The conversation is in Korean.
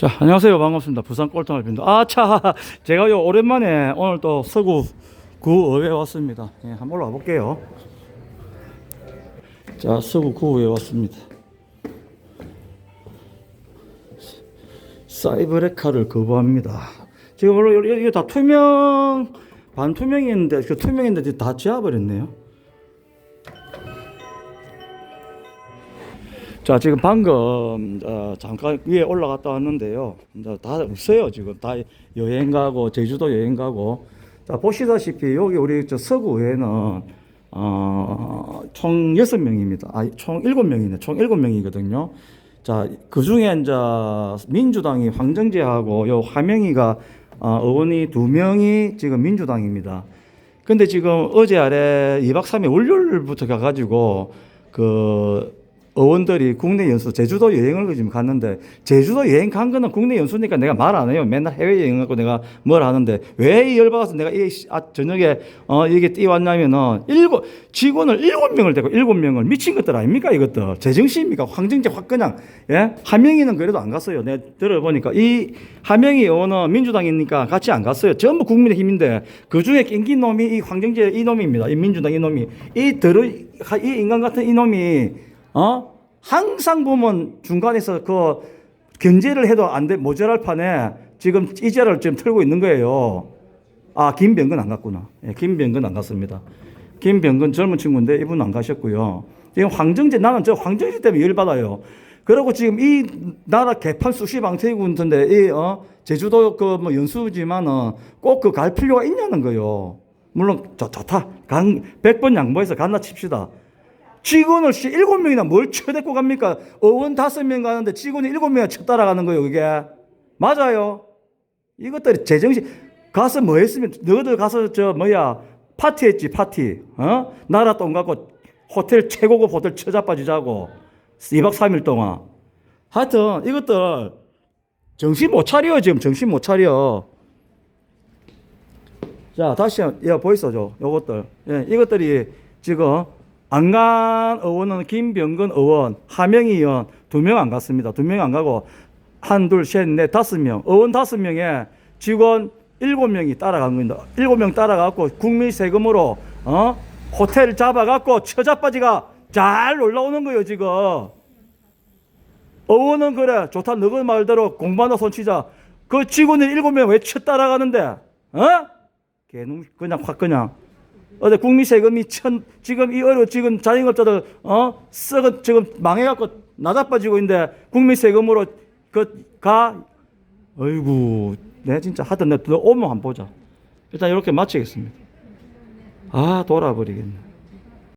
자, 안녕하세요. 반갑습니다. 부산 꼴통알빈도. 아, 차. 제가요, 오랜만에 오늘 또 서구 구의회 왔습니다. 예, 한번 올라와 볼게요. 자, 서구 구의회 왔습니다. 사이버레카를 거부합니다. 지금 여기- 이게 다 투명, 반투명인데, 그 투명인데 다 지워버렸네요. 자 지금 방금 어, 잠깐 위에 올라갔다 왔는데요. 다 없어요 지금 다 여행 가고 제주도 여행 가고. 자 보시다시피 여기 우리 저 서구에는 어, 총 여섯 명입니다. 아총 일곱 명이네. 총 일곱 명이거든요. 자 그 중에 이제 민주당이 황정재하고 요 화명이가 어, 의원이 두 명이 지금 민주당입니다. 근데 지금 어제 아래 2박 3일 월요일부터 가가지고 그 의원들이 국내 연수 제주도 여행을 지금 갔는데 제주도 여행 간 거는 국내 연수니까 내가 말 안 해요. 맨날 해외 여행 갖고 내가 뭘 하는데 왜이 열받아서 내가 이 시- 아, 저녁에 어 이게 뛰어왔냐면은 일곱 직원을 일곱 명을 데리고 일곱 명을 미친 것들 아닙니까 이것들 제정신입니까 황정재 확 그냥 예 하명이는 그래도 안 갔어요. 내가 들어보니까 이 하명이 의원은 민주당이니까 같이 안 갔어요. 전부 국민의 힘인데 그 중에 낑긴 놈이 이 황정재 이 놈입니다. 이 민주당 이 놈이 이 더러 이 인간 같은 이 놈이 어 항상 보면 중간에서 그 견제를 해도 안 돼 모자랄 판에 지금 이자를 지금 틀고 있는 거예요. 아 김병근 안 갔구나. 예, 김병근 안 갔습니다. 김병근 젊은 친구인데 이분 안 가셨고요. 지금 황정재 나는 저 황정재 때문에 열 받아요. 그리고 지금 이 나라 개판 수시방태군 인데 이 어 제주도 그 뭐 연수지만은 꼭그 갈 필요가 있냐는 거요. 물론 저 좋다. 강 100번 양보해서 갔나 칩시다. 직원을 씨 일곱 명이나 뭘 쳐대고 갑니까? 의원 다섯 명 가는데 직원이 일곱 명이나 쳐 따라가는 거예요, 그게. 맞아요. 이것들이 제정신. 가서 뭐 했으면 너희들 가서 저 뭐야? 파티 했지 파티. 어? 나라 돈 갖고 호텔 최고급 호텔 처자빠지 자고. 2박 3일 동안. 하여튼 이것들 정신 못 차려 지금. 정신 못 차려. 자 다시 야 보이소 죠? 요것들. 예, 이것들이 지금 안간 의원은 김병근 의원 하명희 의원 두 명 안 갔습니다 두 명 안 가고 한, 둘, 셋, 넷, 다섯 명. 의원 다섯 명에 직원 일곱 명이 따라간 겁니다. 일곱 명 따라가고 국민 세금으로, 어? 호텔 잡아갖고 처자빠지가 잘 올라오는 거예요, 지금. 의원은 그래. 좋다. 너희 말대로 공부하나 손치자. 그 직원이 일곱 명 왜 쳐 따라가는데, 어? 개놈, 그냥 확 그냥. 어제 국민 세금이 천, 지금 이 어려 지금 자영업자들, 어? 썩은, 지금 망해갖고 나자빠지고 있는데 국민 세금으로 그, 가, 어이구, 내 진짜 하여튼 오면 한번 보자. 일단 이렇게 마치겠습니다. 아, 돌아버리겠네.